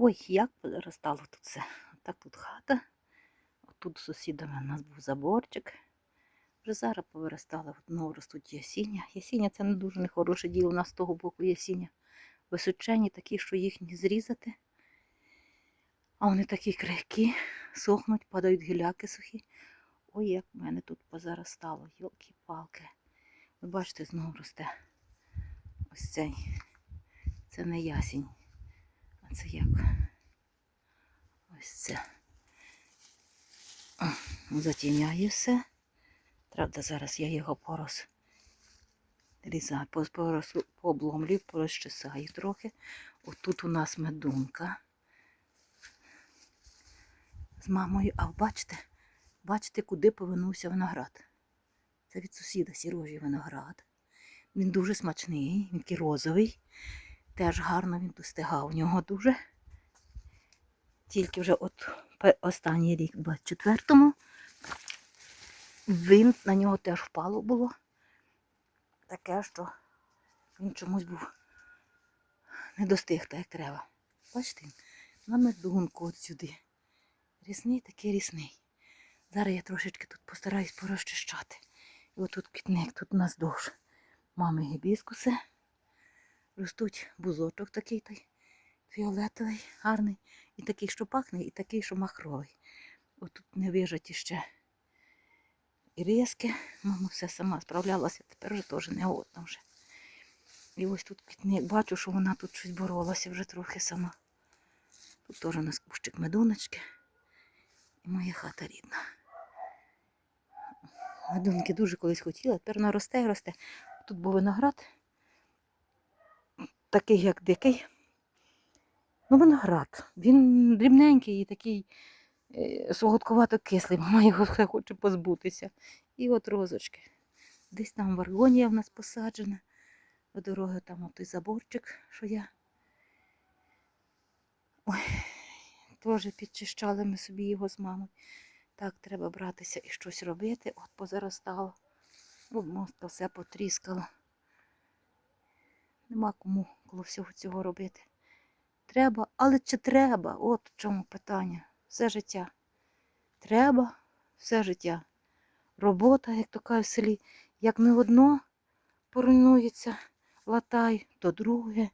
Ой, як позаростало тут все. Так тут хата. Тут з сусідами у нас був заборчик. Вже зараз повиростали, знову ростуть ясіння. Ясіння це не дуже нехороше діло. У нас з того боку ясіння. Височені такі, що їх не зрізати. А вони такі крихкі, сохнуть, падають гіляки сухі. Ой, як в мене тут позаростало, йолки-палки. Ви бачите, знову росте. Ось цей. Це не ясінь. Це як? Ось це. Затіняє все. Правда, зараз я його порос різаю, порос, пообломлюю, порозчесаю трохи. Отут у нас медунка з мамою. А бачите, бачите, куди повернувся виноград. Це від сусіда Сірожі виноград. Він дуже смачний, він такий розовий. Теж гарно він достигав у нього дуже. Тільки вже от останній рік, в 24-му, він на нього теж впало було. Таке, що він чомусь був не достиг так, як треба. Бачите, на медунку от сюди. Рісний такий рісний. Зараз я трошечки тут постараюсь порозчищати. І отут квітник, тут у нас довж мами гібіскуси. Ростуть бузочок такий той фіолетовий, гарний. І такий, що пахне, і такий, що махровий. Отут не вижаті ще і різки. Мама все сама справлялася, тепер вже теж не одна вже. І ось тут квітник, бачу, що вона тут щось боролася вже трохи сама. Тут теж у нас кущик медуночки. І моя хата рідна. Медунки дуже колись хотіла, тепер вона росте і росте. Тут був виноград, такий, як дикий. Ну, виноград. Він дрібненький і такий е, солодковато кислий. Мама його хоче позбутися. І от розочки. Десь там варгонія в нас посаджена. По дороги там той заборчик, що я. Ой, теж підчищали ми собі його з мамою. Так, треба братися і щось робити. От позаростало. От все потріскало. Нема кому коло всього цього робити. Треба, але чи треба? От в чому питання. Все життя. Треба все життя. Робота, як то кажуть в селі, як не одно поруйнується, латай, то друге.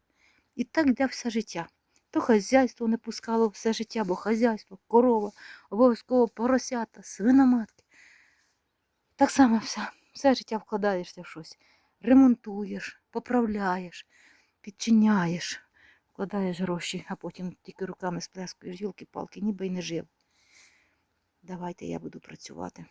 І так йде все життя. То хазяйство не пускало все життя, бо хазяйство, корова, обов'язково поросята, свиноматки. Так само все, все життя вкладаєшся в щось. Ремонтуєш, поправляєш, підчиняєш, вкладаєш гроші, а потім тільки руками сплескуєш, гілки-палки, ніби й не жив. Давайте я буду працювати.